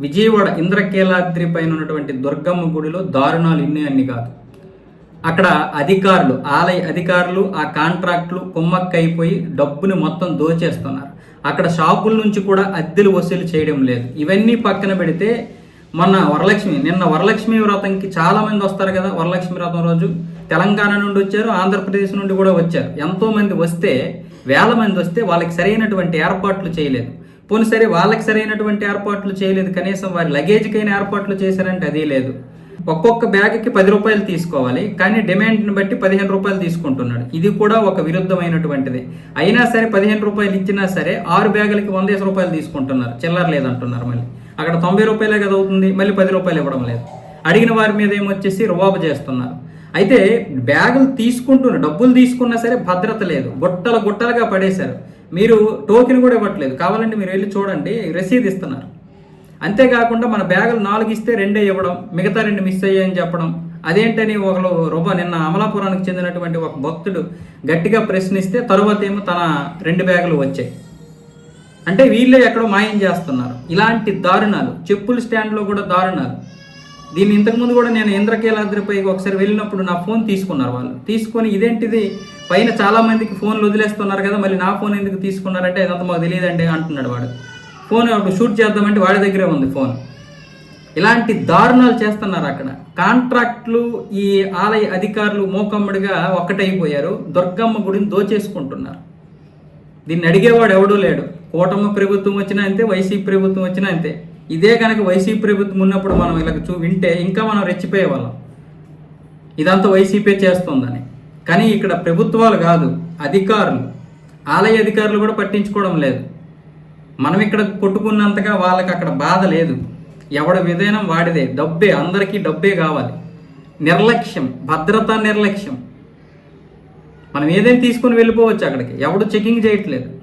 విజయవాడ ఇంద్రకీలాద్రి పైన ఉన్నటువంటి దుర్గమ్మ గుడిలో దారుణాలు ఇన్ని అన్ని కాదు. అక్కడ అధికారులు ఆలయ అధికారులు ఆ కాంట్రాక్టులు కుమ్మక్కైపోయి డబ్బుని మొత్తం దోచేస్తున్నారు. అక్కడ షాపుల నుంచి కూడా అద్దెలు వసూలు చేయడం లేదు. ఇవన్నీ పక్కన పెడితే మొన్న వరలక్ష్మి నిన్న వరలక్ష్మి వ్రతంకి చాలామంది వస్తారు కదా వరలక్ష్మి వ్రతం రోజు. తెలంగాణ నుండి వచ్చారు ఆంధ్రప్రదేశ్ నుండి కూడా వచ్చారు. ఎంతోమంది వస్తే వేల మంది వస్తే వాళ్ళకి సరైనటువంటి ఏర్పాట్లు చేయలేదు. పోనీ సరే వాళ్ళకి సరైనటువంటి ఏర్పాట్లు చేయలేదు. కనీసం వారి లగేజ్కైనా ఏర్పాట్లు చేశారంటే అది లేదు. ఒక్కొక్క బ్యాగ్కి పది రూపాయలు తీసుకోవాలి. కానీ డిమాండ్ని బట్టి పదిహేను రూపాయలు తీసుకుంటున్నాడు. ఇది కూడా ఒక విరుద్ధమైనటువంటిది. అయినా సరే పదిహేను రూపాయలు ఇచ్చినా సరే ఆరు బ్యాగులకి వంద రూపాయలు తీసుకుంటున్నారు. చిల్లర లేదంటున్నారు మళ్ళీ. అక్కడ తొంభై రూపాయలే కదా అవుతుంది. మళ్ళీ పది రూపాయలు ఇవ్వడం లేదు. అడిగిన వారి మీద ఏమొచ్చేసి రువాబు చేస్తున్నారు. అయితే బ్యాగులు తీసుకుంటున్న డబ్బులు తీసుకున్నా సరే భద్రత లేదు. గుట్టలు గుట్టలుగా పడేశారు. మీరు టోకెన్ కూడా ఇవ్వట్లేదు. కావాలంటే మీరు వెళ్ళి చూడండి రసీదు ఇస్తున్నారు. అంతేకాకుండా మన బ్యాగులు నాలుగు ఇస్తే రెండే ఇవ్వడం మిగతా రెండు మిస్ అయ్యాయని చెప్పడం అదేంటని ఒకరు రొబ నిన్న అమలాపురానికి చెందినటువంటి ఒక భక్తుడు గట్టిగా ప్రశ్నిస్తే తరువాత ఏమో తన రెండు బ్యాగులు వచ్చాయి. అంటే వీళ్ళే ఎక్కడో మాయం చేస్తున్నారు. ఇలాంటి దారుణాలు చెప్పుల స్టాండ్లో కూడా దారుణాలు. దీన్ని ఇంతకుముందు కూడా నేను ఇంద్రకీలాద్రిపై ఒకసారి వెళ్ళినప్పుడు నా ఫోన్ తీసుకున్నారు వాళ్ళు. తీసుకొని ఇదేంటిది? పైన చాలా మందికి ఫోన్లు వదిలేస్తున్నారు కదా మళ్ళీ నా ఫోన్ ఎందుకు తీసుకున్నారంటే ఇదంతా మాకు తెలియదండి అంటున్నాడు వాడు. ఫోన్ షూట్ చేద్దామంటే వాడి దగ్గరే ఉంది ఫోన్. ఇలాంటి దారుణాలు చేస్తున్నారు అక్కడ. కాంట్రాక్ట్లు ఈ ఆలయ అధికారులు మోకమ్మడిగా ఒక్కటైపోయారు. దుర్గమ్మ గుడిని దోచేసుకుంటున్నారు. దీన్ని అడిగేవాడు ఎవడూ లేడు. కూటమి ప్రభుత్వం వచ్చినా అంతే వైసీపీ ప్రభుత్వం వచ్చినా అంతే. ఇదే కనుక వైసీపీ ప్రభుత్వం ఉన్నప్పుడు మనం ఇలా చూ వింటే ఇంకా మనం రెచ్చిపోయే వాళ్ళం ఇదంతా వైసీపీ చేస్తుందని. కానీ ఇక్కడ ప్రభుత్వాలు కాదు అధికారులు. ఆలయ అధికారులు కూడా పట్టించుకోవడం లేదు. మనం ఇక్కడ కొట్టుకున్నంతగా వాళ్ళకి అక్కడ బాధ లేదు. ఎవడ విధానం వాడిదే. డబ్బే అందరికీ డబ్బే కావాలి. నిర్లక్ష్యం భద్రతా నిర్లక్ష్యం. మనం ఏదైనా తీసుకుని వెళ్ళిపోవచ్చు అక్కడికి. ఎవడు చెకింగ్ చేయట్లేదు.